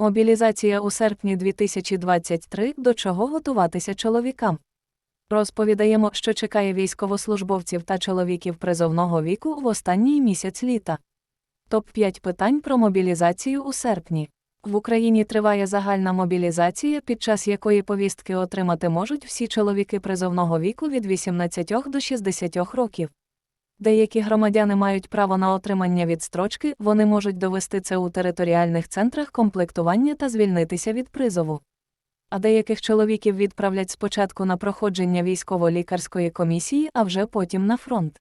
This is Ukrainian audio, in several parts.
Мобілізація у серпні 2023 до чого готуватися чоловікам. Розповідаємо, що чекає військовослужбовців та чоловіків призовного віку в останній місяць літа. Топ 5 питань про мобілізацію у серпні. В Україні триває загальна мобілізація, під час якої повістки отримати можуть всі чоловіки призовного віку від 18 до 60 років. Деякі громадяни мають право на отримання відстрочки, вони можуть довести це у територіальних центрах комплектування та звільнитися від призову. А деяких чоловіків відправлять спочатку на проходження військово-лікарської комісії, а вже потім на фронт.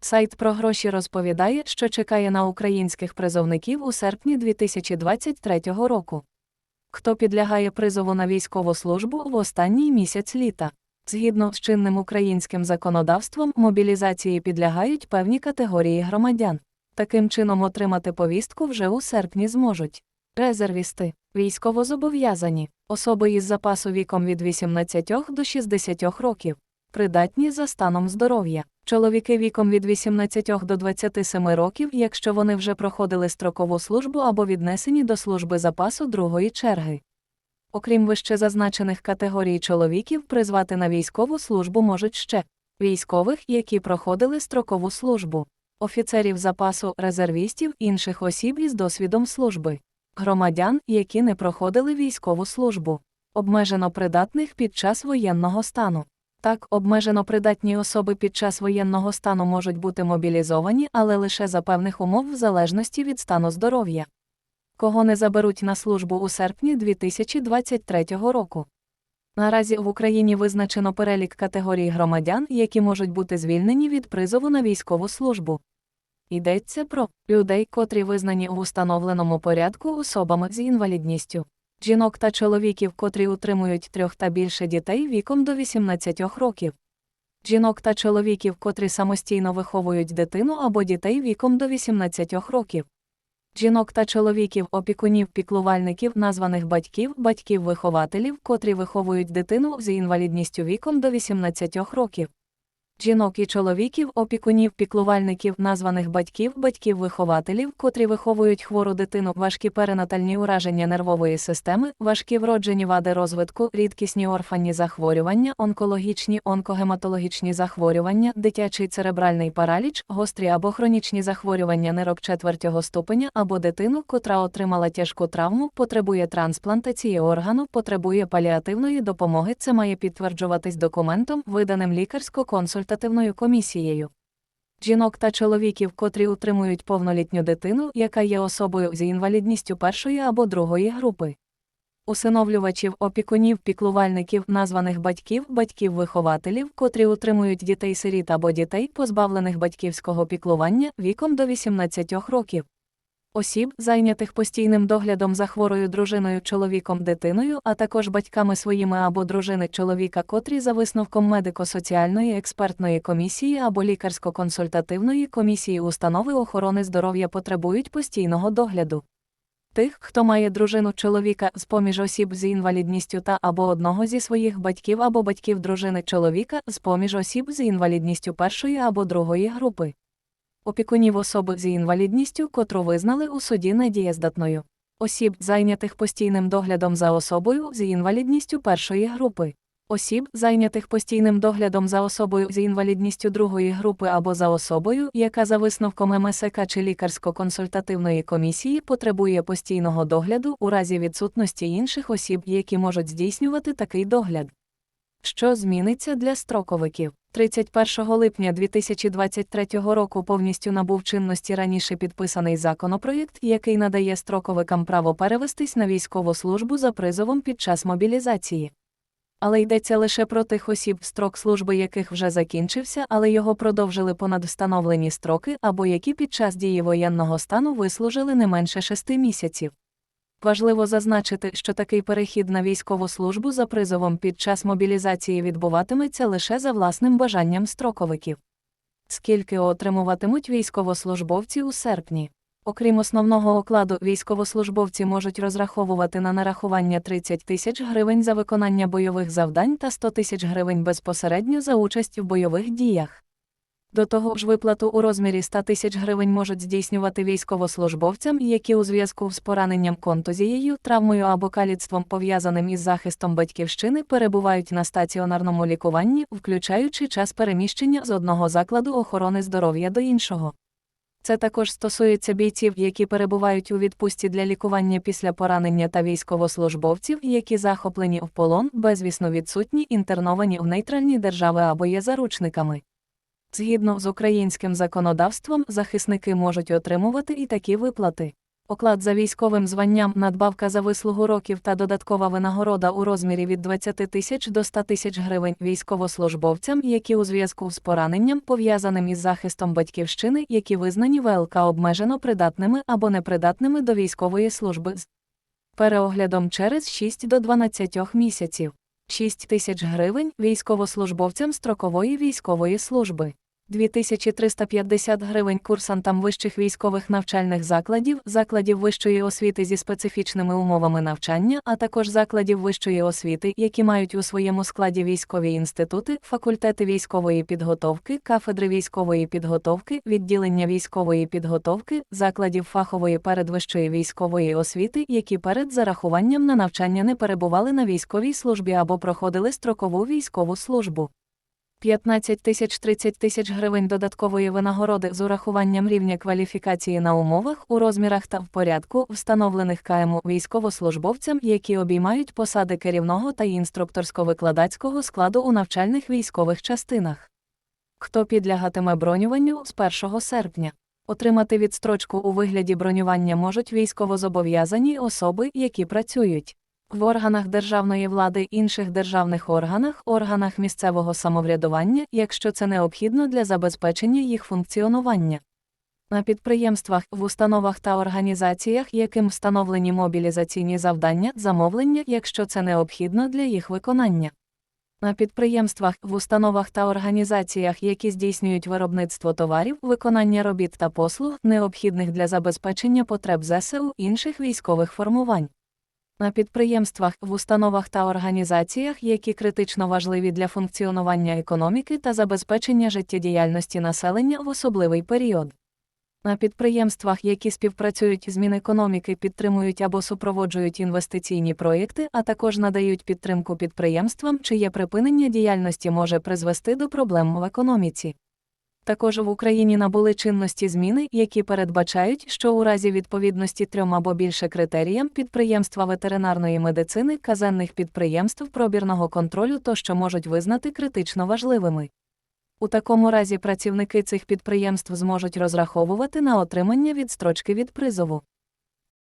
Сайт про гроші розповідає, що чекає на українських призовників у серпні 2023 року. Хто підлягає призову на військову службу в останній місяць літа? Згідно з чинним українським законодавством, мобілізації підлягають певні категорії громадян. Таким чином отримати повістку вже у серпні зможуть. Резервісти, військовозобов'язані, особи із запасу віком від 18 до 60 років, придатні за станом здоров'я, чоловіки віком від 18 до 27 років, якщо вони вже проходили строкову службу або віднесені до служби запасу другої черги. Окрім вище зазначених категорій чоловіків, призвати на військову службу можуть ще військових, які проходили строкову службу, офіцерів запасу, резервістів, інших осіб із досвідом служби, громадян, які не проходили військову службу, обмежено придатних під час воєнного стану. Так, обмежено придатні особи під час воєнного стану можуть бути мобілізовані, але лише за певних умов в залежності від стану здоров'я. Кого не заберуть на службу у серпні 2023 року. Наразі в Україні визначено перелік категорій громадян, які можуть бути звільнені від призову на військову службу. Йдеться про людей, котрі визнані в установленому порядку особами з інвалідністю, жінок та чоловіків, котрі утримують трьох та більше дітей віком до 18 років, жінок та чоловіків, котрі самостійно виховують дитину або дітей віком до 18 років. Жінок та чоловіків, опікунів, піклувальників, названих батьків, батьків-вихователів, котрі виховують дитину з інвалідністю віком до 18 років. Жінок і чоловіків, опікунів, піклувальників, названих батьків, батьків-вихователів, котрі виховують хвору дитину, важкі перинатальні ураження нервової системи, важкі вроджені вади розвитку, рідкісні орфанні захворювання, онкологічні, онкогематологічні захворювання, дитячий церебральний параліч, гострі або хронічні захворювання нирок четвертього ступеня або дитину, котра отримала тяжку травму, потребує трансплантації органу, потребує паліативної допомоги. Це має підтверджуватись документом, виданим лікарсько-консультативною комісією. Жінок та чоловіків, котрі утримують повнолітню дитину, яка є особою з інвалідністю першої або другої групи. Усиновлювачів, опікунів, піклувальників, названих батьків, батьків-вихователів, котрі утримують дітей-сиріт або дітей, позбавлених батьківського піклування віком до 18 років. Осіб, зайнятих постійним доглядом за хворою дружиною чоловіком дитиною, а також батьками своїми або дружини чоловіка, котрі за висновком медико-соціальної експертної комісії або лікарсько-консультативної комісії установи охорони здоров'я потребують постійного догляду. Тих, хто має дружину чоловіка з поміж осіб з інвалідністю та або одного зі своїх батьків або батьків дружини чоловіка з поміж осіб з інвалідністю першої або другої групи опікунів особи з інвалідністю, котру визнали у суді недієздатною, осіб, зайнятих постійним доглядом за особою з інвалідністю першої групи, осіб, зайнятих постійним доглядом за особою з інвалідністю другої групи або за особою, яка за висновком МСК чи лікарсько-консультативної комісії потребує постійного догляду у разі відсутності інших осіб, які можуть здійснювати такий догляд. Що зміниться для строковиків? 31 липня 2023 року повністю набув чинності раніше підписаний законопроєкт, який надає строковикам право перевестись на військову службу за призовом під час мобілізації. Але йдеться лише про тих осіб, строк служби яких вже закінчився, але його продовжили понад встановлені строки, або які під час дії воєнного стану вислужили не менше шести місяців. Важливо зазначити, що такий перехід на військову службу за призовом під час мобілізації відбуватиметься лише за власним бажанням строковиків. Скільки отримуватимуть військовослужбовці у серпні? Окрім основного окладу, військовослужбовці можуть розраховувати на нарахування 30 тисяч гривень за виконання бойових завдань та 100 тисяч гривень безпосередньо за участь в бойових діях. До того ж, виплату у розмірі 100 тисяч гривень можуть здійснювати військовослужбовцям, які у зв'язку з пораненням контузією, травмою або каліцтвом пов'язаним із захистом батьківщини перебувають на стаціонарному лікуванні, включаючи час переміщення з одного закладу охорони здоров'я до іншого. Це також стосується бійців, які перебувають у відпустці для лікування після поранення та військовослужбовців, які захоплені в полон, безвісно відсутні, інтерновані в нейтральні держави або є заручниками. Згідно з українським законодавством, захисники можуть отримувати і такі виплати. Оклад за військовим званням, надбавка за вислугу років та додаткова винагорода у розмірі від 20 тисяч до 100 тисяч гривень військовослужбовцям, які у зв'язку з пораненням, пов'язаним із захистом батьківщини, які визнані ВЛК обмежено придатними або непридатними до військової служби з переоглядом через 6 до 12 місяців. 6 тисяч гривень військовослужбовцям строкової військової служби. 2350 гривень курсантам вищих військових навчальних закладів, закладів вищої освіти зі специфічними умовами навчання, а також закладів вищої освіти, які мають у своєму складі військові інститути, факультети військової підготовки, кафедри військової підготовки, відділення військової підготовки, закладів фахової передвищої військової освіти, які перед зарахуванням на навчання не перебували на військовій службі або проходили строкову військову службу. 15 тисяч 30 тисяч гривень додаткової винагороди з урахуванням рівня кваліфікації на умовах, у розмірах та в порядку, встановлених КМУ військовослужбовцям, які обіймають посади керівного та інструкторсько-викладацького складу у навчальних військових частинах. Хто підлягатиме бронюванню з 1 серпня? Отримати відстрочку у вигляді бронювання можуть військовозобов'язані особи, які працюють в органах державної влади, інших державних органах, органах місцевого самоврядування, якщо це необхідно для забезпечення їх функціонування. На підприємствах, в установах та організаціях, яким встановлені мобілізаційні завдання, замовлення, якщо це необхідно для їх виконання. На підприємствах, в установах та організаціях, які здійснюють виробництво товарів, виконання робіт та послуг, необхідних для забезпечення потреб ЗСУ інших військових формувань на підприємствах, в установах та організаціях, які критично важливі для функціонування економіки та забезпечення життєдіяльності населення в особливий період. На підприємствах, які співпрацюють з Мінекономіки, підтримують або супроводжують інвестиційні проєкти, а також надають підтримку підприємствам, чиє припинення діяльності може призвести до проблем в економіці. Також в Україні набули чинності зміни, які передбачають, що у разі відповідності трьом або більше критеріям підприємства ветеринарної медицини, казенних підприємств пробірного контролю тощо можуть визнати критично важливими. У такому разі працівники цих підприємств зможуть розраховувати на отримання відстрочки від призову.